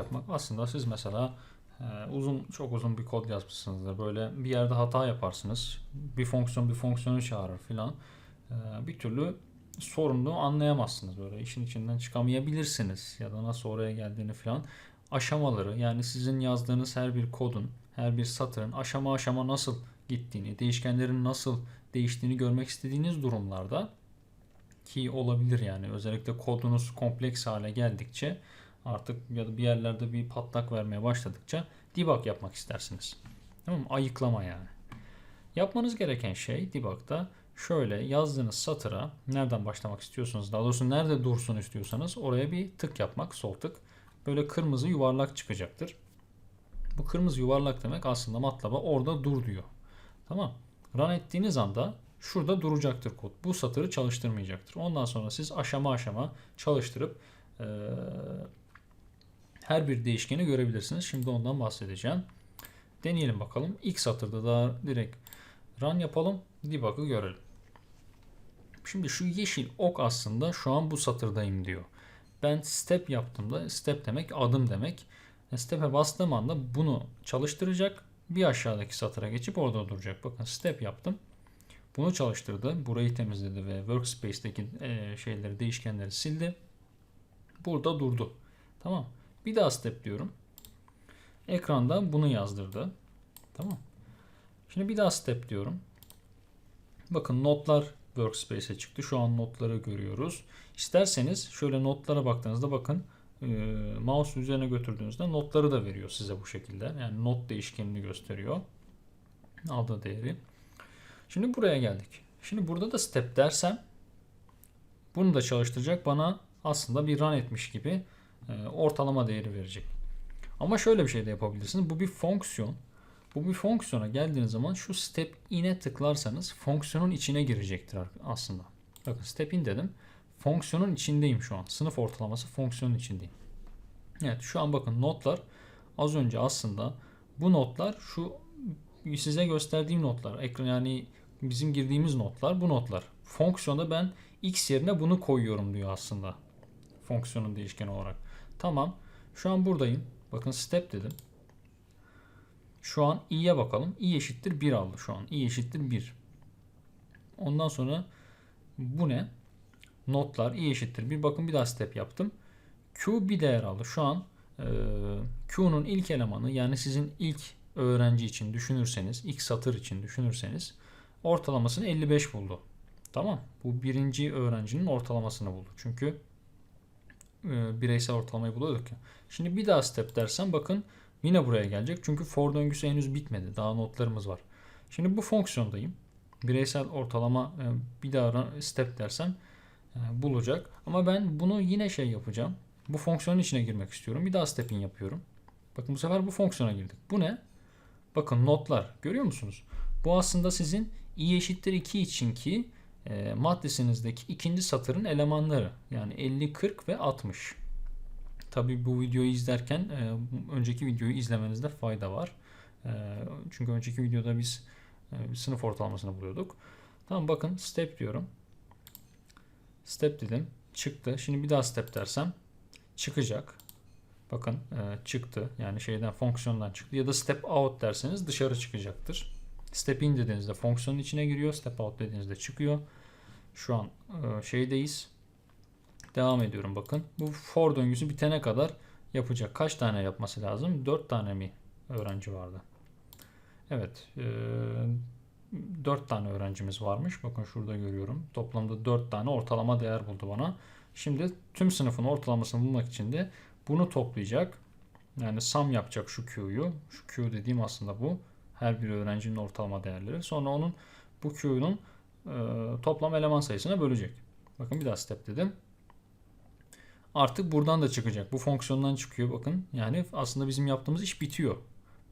yapmak aslında siz mesela e, uzun çok uzun bir kod yazmışsınızdır. Böyle bir yerde hata yaparsınız. Bir fonksiyon bir fonksiyonu çağırır filan. E, bir türlü sorunu anlayamazsınız böyle işin içinden çıkamayabilirsiniz ya da nasıl oraya geldiğini filan aşamaları yani sizin yazdığınız her bir kodun her bir satırın aşama aşama nasıl gittiğini değişkenlerin nasıl değiştiğini görmek istediğiniz durumlarda ki olabilir yani özellikle kodunuz kompleks hale geldikçe artık ya da bir yerlerde bir patlak vermeye başladıkça debug yapmak istersiniz. Tamam mı? Ayıklama yani. Yapmanız gereken şey debug'da şöyle yazdığınız satıra nereden başlamak istiyorsanız daha doğrusu nerede dursun istiyorsanız oraya bir tık yapmak sol tık. Böyle kırmızı yuvarlak çıkacaktır. Bu kırmızı yuvarlak demek aslında MATLAB'a orada dur diyor. Tamam. Run ettiğiniz anda şurada duracaktır kod. Bu satırı çalıştırmayacaktır. Ondan sonra siz aşama aşama çalıştırıp eee, her bir değişkeni görebilirsiniz. Şimdi ondan bahsedeceğim. Deneyelim bakalım. İlk satırda daha direkt run yapalım. Debug'ı görelim. Şimdi şu yeşil ok aslında şu an bu satırdayım diyor. Ben step yaptığımda step demek adım demek. E, Step'e bastığım anda bunu çalıştıracak. Bir aşağıdaki satıra geçip orada duracak. Bakın step yaptım. Bunu çalıştırdı. Burayı temizledi ve workspace'teki e, şeyleri, değişkenleri sildi. Burada durdu. Tamam. Bir daha step diyorum. Ekranda bunu yazdırdı. Tamam. Şimdi bir daha step diyorum. Bakın notlar workspace'e çıktı. Şu an notları görüyoruz. İsterseniz şöyle notlara baktığınızda bakın e, mouse üzerine götürdüğünüzde notları da veriyor size bu şekilde. Yani not değişkenini gösteriyor. Aldığı değeri. Şimdi buraya geldik. Şimdi burada da step dersem bunu da çalıştıracak bana aslında bir run etmiş gibi ortalama değeri verecek. Ama şöyle bir şey de yapabilirsiniz. Bu bir fonksiyon. Bu bir fonksiyona geldiğiniz zaman şu step in'e tıklarsanız fonksiyonun içine girecektir aslında. Bakın step in dedim. Fonksiyonun içindeyim şu an. Sınıf ortalaması fonksiyonun içindeyim. Evet şu an bakın notlar az önce aslında bu notlar şu size gösterdiğim notlar. Ekran yani bizim girdiğimiz notlar bu notlar. Fonksiyonda ben x yerine bunu koyuyorum diyor aslında. Fonksiyonun değişkeni olarak. Tamam. Şu an buradayım. Bakın step dedim. Şu an i'ye bakalım. i eşittir 1 aldı şu an. i eşittir 1. Ondan sonra bu ne? Notlar i eşittir 1. Bakın bir daha step yaptım. Q bir değer aldı. Şu an e, Q'nun ilk elemanı yani sizin ilk öğrenci için düşünürseniz, ilk satır için düşünürseniz ortalamasını 55 buldu. Tamam. Bu birinci öğrencinin ortalamasını buldu. Çünkü e, bireysel ortalamayı buluyorduk ya. Şimdi bir daha step dersen bakın yine buraya gelecek. Çünkü for döngüsü henüz bitmedi. Daha notlarımız var. Şimdi bu fonksiyondayım. Bireysel ortalama e, bir daha step dersem e, bulacak. Ama ben bunu yine şey yapacağım. Bu fonksiyonun içine girmek istiyorum. Bir daha step in yapıyorum. Bakın bu sefer bu fonksiyona girdik. Bu ne? Bakın notlar. Görüyor musunuz? Bu aslında sizin i eşittir 2 için ki e, maddesinizdeki ikinci satırın elemanları. Yani 50, 40 ve 60. Tabi bu videoyu izlerken e, önceki videoyu izlemenizde fayda var. E, çünkü önceki videoda biz e, sınıf ortalamasını buluyorduk. Tamam bakın step diyorum. Step dedim. Çıktı. Şimdi bir daha step dersem çıkacak. Bakın e, çıktı. Yani şeyden fonksiyondan çıktı. Ya da step out derseniz dışarı çıkacaktır. Step in dediğinizde fonksiyonun içine giriyor. Step out dediğinizde çıkıyor. Şu an e, şeydeyiz. Devam ediyorum bakın. Bu for döngüsü bitene kadar yapacak. Kaç tane yapması lazım? 4 tane mi öğrenci vardı? Evet. E, 4 tane öğrencimiz varmış. Bakın şurada görüyorum. Toplamda 4 tane ortalama değer buldu bana. Şimdi tüm sınıfın ortalamasını bulmak için de bunu toplayacak. Yani sum yapacak şu Q'yu. Şu Q dediğim aslında bu. Her bir öğrencinin ortalama değerleri. Sonra onun bu Q'nun e, toplam eleman sayısına bölecek. Bakın bir daha step dedim. Artık buradan da çıkacak. Bu fonksiyondan çıkıyor bakın. Yani aslında bizim yaptığımız iş bitiyor.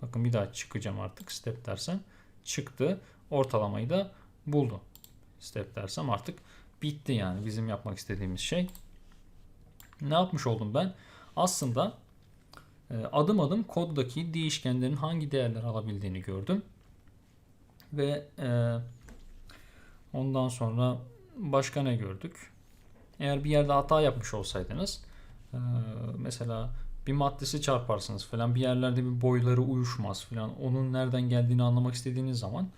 Bakın bir daha çıkacağım artık step dersem. Çıktı. Ortalamayı da buldu. Step dersem artık bitti yani bizim yapmak istediğimiz şey. Ne yapmış oldum ben? Aslında adım adım koddaki değişkenlerin hangi değerler alabildiğini gördüm. Ve e, ondan sonra başka ne gördük? Eğer bir yerde hata yapmış olsaydınız e, mesela bir maddesi çarparsınız falan bir yerlerde bir boyları uyuşmaz falan onun nereden geldiğini anlamak istediğiniz zaman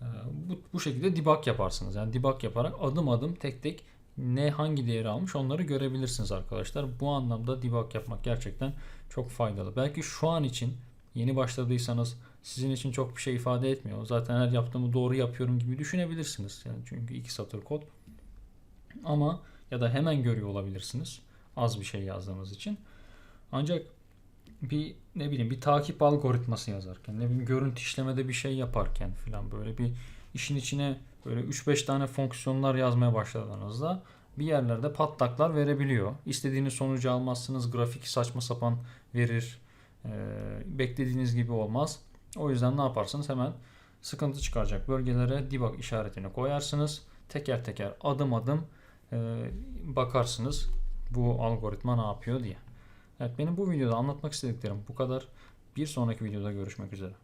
e, bu, bu şekilde debug yaparsınız. Yani debug yaparak adım adım tek tek ne hangi değeri almış onları görebilirsiniz arkadaşlar. Bu anlamda debug yapmak gerçekten çok faydalı. Belki şu an için yeni başladıysanız sizin için çok bir şey ifade etmiyor. Zaten her yaptığımı doğru yapıyorum gibi düşünebilirsiniz. Yani çünkü iki satır kod. Ama ya da hemen görüyor olabilirsiniz. Az bir şey yazdığınız için. Ancak bir ne bileyim bir takip algoritması yazarken, ne bileyim görüntü işlemede bir şey yaparken filan böyle bir işin içine böyle 3-5 tane fonksiyonlar yazmaya başladığınızda bir yerlerde patlaklar verebiliyor. İstediğiniz sonucu almazsınız. Grafik saçma sapan verir. Ee, beklediğiniz gibi olmaz. O yüzden ne yaparsınız? Hemen sıkıntı çıkaracak bölgelere debug işaretini koyarsınız. Teker teker adım adım e, bakarsınız bu algoritma ne yapıyor diye. Evet benim bu videoda anlatmak istediklerim bu kadar. Bir sonraki videoda görüşmek üzere.